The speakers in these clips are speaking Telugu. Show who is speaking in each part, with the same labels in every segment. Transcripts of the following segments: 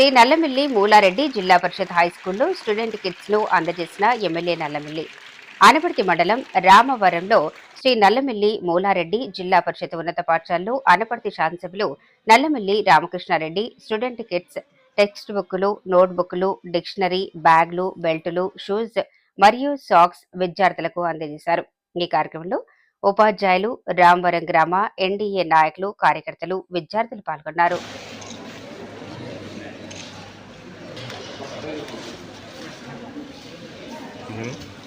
Speaker 1: శ్రీ నల్లమిల్లి మూలారెడ్డి జిల్లా పరిషత్ హై స్కూల్లో స్టూడెంట్ కిట్స్ను అందజేసిన ఎమ్మెల్యే నల్లమిల్లి. అనపర్తి మండలం రామవరంలో శ్రీ నల్లమిల్లి మూలారెడ్డి జిల్లా పరిషత్ ఉన్నత పాఠశాలలో అనపర్తి శాసనసభ్యులు Nallamilli Ramakrishna Reddy student kits text బుక్లు నోట్బుక్లు డిక్షనరీ బ్యాగ్లు బెల్టులు షూస్ మరియు సాక్స్ విద్యార్థులకు అందజేశారు. ఈ కార్యక్రమంలో ఉపాధ్యాయులు రామవరం గ్రామ ఎన్డీఏ నాయకులు కార్యకర్తలు విద్యార్థులు పాల్గొన్నారు.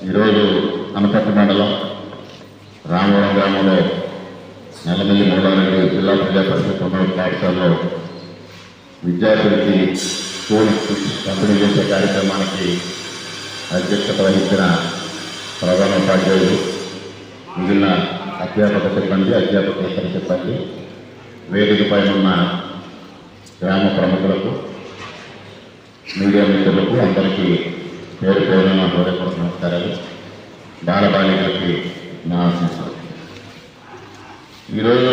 Speaker 2: ఈరోజు అనపర్తి మండలం రామవరం గ్రామంలో నల్లమల్లి మూడారెడ్డి జిల్లా ప్రజా పరిషత్ ఉన్నత పాఠశాలలో విద్యార్థులకి స్కూల్ పంపిణీ చేసే కార్యక్రమానికి అధ్యక్షత వహించిన ప్రధాన ఉపాధ్యాయులు మిగిలిన అధ్యాపక సిబ్బంది అధ్యాపకేతర సిబ్బంది వేదికపై ఉన్న గ్రామ ప్రముఖులకు మీడియా మిత్రులకు అందరికీ పేరు పేరు నా హృదయపూర్వక నమస్కారాలు బాలబాలికలకి నా ఆశీస్సులు. ఈరోజు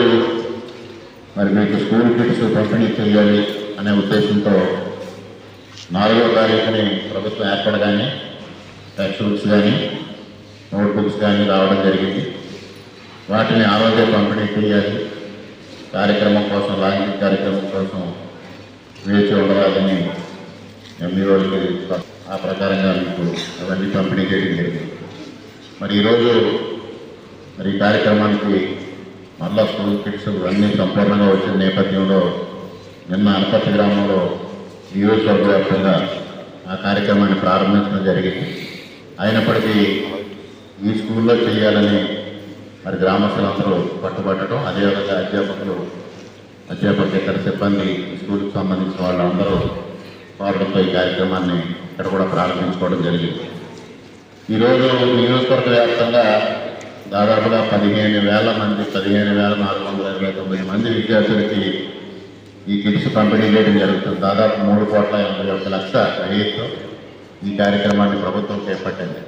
Speaker 2: మరి మీకు స్కూల్ కిట్స్ పంపిణీ చేయాలి అనే ఉద్దేశంతో నాలుగో తారీఖుని ప్రభుత్వం ఏర్పడగానే టెక్స్ట్ బుక్స్ కానీ నోట్ బుక్స్ కానీ రావడం జరిగింది. వాటిని ఆ రోజే పంపిణీ చేయాలి. కార్యక్రమం కోసం లాంఛింగ్ కార్యక్రమం కోసం వేచి ఉండరాదని ఎంఈఓకి ఆ ప్రకారంగా మీకు అవన్నీ పంపిణీ చేయడం జరిగింది. మరి ఈరోజు మరి ఈ కార్యక్రమానికి మళ్ళా స్కూల్ కిట్స్ అన్నీ సంపూర్ణంగా వచ్చిన నేపథ్యంలో నిన్న అనపతి గ్రామంలో నియోజకవర్గ వ్యాప్తంగా ఆ కార్యక్రమాన్ని ప్రారంభించడం జరిగింది. అయినప్పటికీ ఈ స్కూల్లో చేయాలని మరి గ్రామస్తులందరూ పట్టుబట్టడం అదేవిధంగా అధ్యాపకులు అధ్యాపకేతర సిబ్బంది ఈ స్కూల్కి సంబంధించిన వాళ్ళందరూ కోరడంతో ఈ కార్యక్రమాన్ని ఇక్కడ కూడా ప్రారంభించుకోవడం జరిగింది. ఈరోజు నియోజకవర్గ వ్యాప్తంగా దాదాపుగా పదిహేను వేల మంది పదిహేను వేల నాలుగు వందల ఇరవై తొమ్మిది మంది విద్యార్థులకి ఈ కిట్స్ పంపిణీ చేయడం జరుగుతుంది. దాదాపు మూడు కోట్ల ఎనభై ఒక్క లక్ష వ్యయంతో ఈ కార్యక్రమాన్ని ప్రభుత్వం చేపట్టింది.